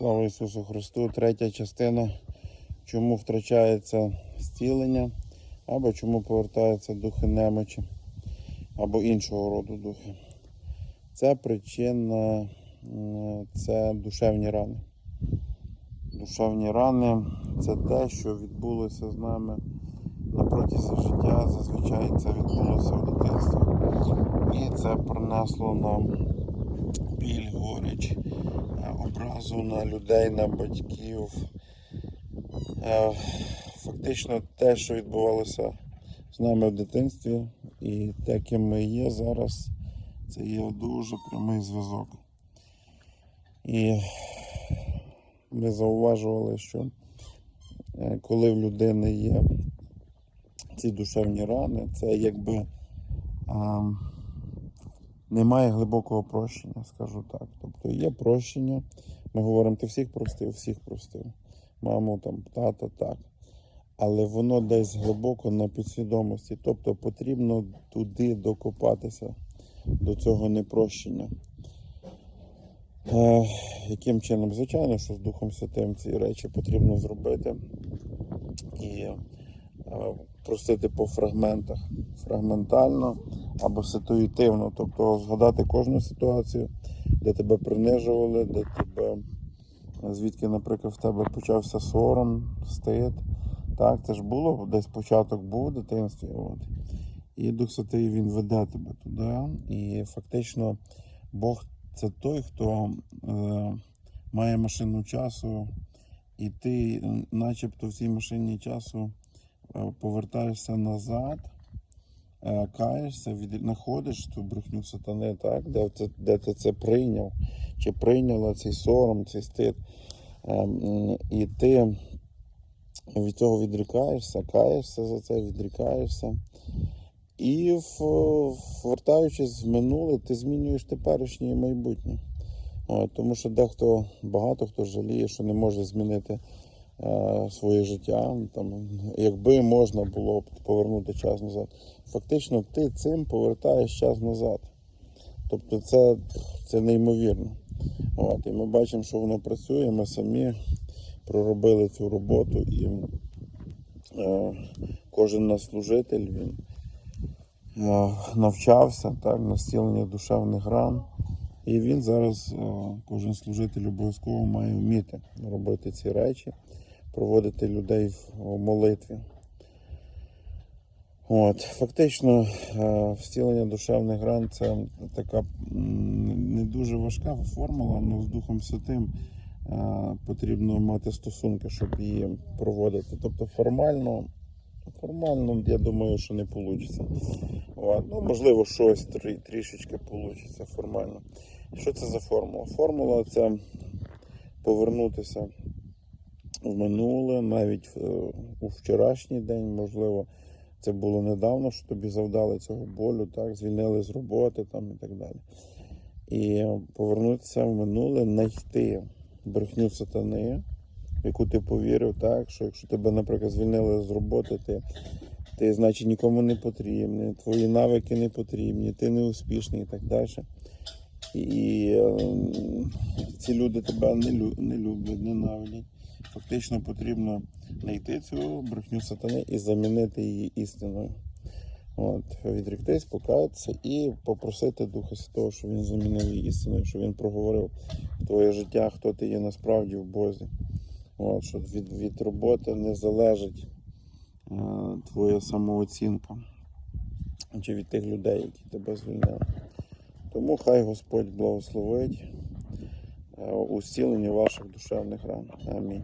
Слава Ісусу Христу! Третя частина. Чому втрачається зцілення, або чому повертаються духи немочі, або іншого роду духи. Це причина це душевні рани. Душевні рани це те, що відбулося з нами на протязі життя. Зазвичай це відбулося в дитинстві. І це принесло нам біль, горіч, е, образу на людей, на батьків. Е, Фактично те, що відбувалося з нами в дитинстві, і те, ким ми є зараз, це є дуже прямий зв'язок. І ми зауважували, що е, коли в людини є ці душевні рани, це якби а, немає глибокого прощення, скажу так. Тобто є прощення. Ми говоримо, ти всіх простив, всіх простив. Маму, там, тата, так. Але воно десь глибоко на підсвідомості. Тобто потрібно туди докопатися до цього непрощення. Е, яким чином? Звичайно, що з Духом Святим ці речі потрібно зробити і е, простити по фрагментах, фрагментально або ситуативно, тобто згадати кожну ситуацію, де тебе принижували, де тебе, звідки, наприклад, в тебе почався сором, стид. Так, це ж було, десь початок був у дитинстві. От. І Дух Святий він веде тебе туди. І фактично Бог це той, хто е, має машину часу, і ти, начебто, в цій машині часу е, повертаєшся назад, е, каєшся, знаходиш ту брехню сатани, так, де, це, де ти це прийняв, чи прийняла цей сором, цей стид. Е, і ти від цього відрікаєшся, каєшся за це, відрікаєшся. І вертаючись в минуле, ти змінюєш теперішнє і майбутнє. Тому що дехто, багато хто жаліє, що не може змінити е, своє життя. Там, якби можна було б повернути час назад. Фактично, ти цим повертаєш час назад. Тобто це, це неймовірно. От, і ми бачимо, що воно працює, ми самі проробили цю роботу і е, кожен наш служитель він е, навчався так, на зцілення душевних ран. І він зараз, е, кожен служитель обов'язково має вміти робити ці речі, проводити людей в молитві. От, фактично, е, душевних ран це така не дуже важка формула, але з Духом Святим е, потрібно мати стосунки, щоб її проводити. Тобто формально, формально, я думаю, що не вийде. Ну, можливо, щось трі- трішечки вийде формально. Що це за формула? Формула це повернутися в минуле, навіть е, у вчорашній день, можливо, це було недавно, що тобі завдали цього болю, так, звільнили з роботи там, і так далі. І повернутися в минуле, знайти брехню сатани, в яку ти повірив, так, що якщо тебе, наприклад, звільнили з роботи, ти, ти значить нікому не потрібний, твої навики не потрібні, ти не успішний і так далі. І е, ці люди тебе не, не люблять, ненавидять. Фактично потрібно знайти цю брехню сатани і замінити її істиною. От, відріктись, покаятися і попросити Духа Святого, щоб він замінив її істиною, щоб він проговорив твоє життя, хто ти є насправді в Бозі. От, що від, від роботи не залежить е, твоя самооцінка чи від тих людей, які тебе звільняли. Тому хай Господь благословить усілення у зціленні ваших душевних ран. Амінь.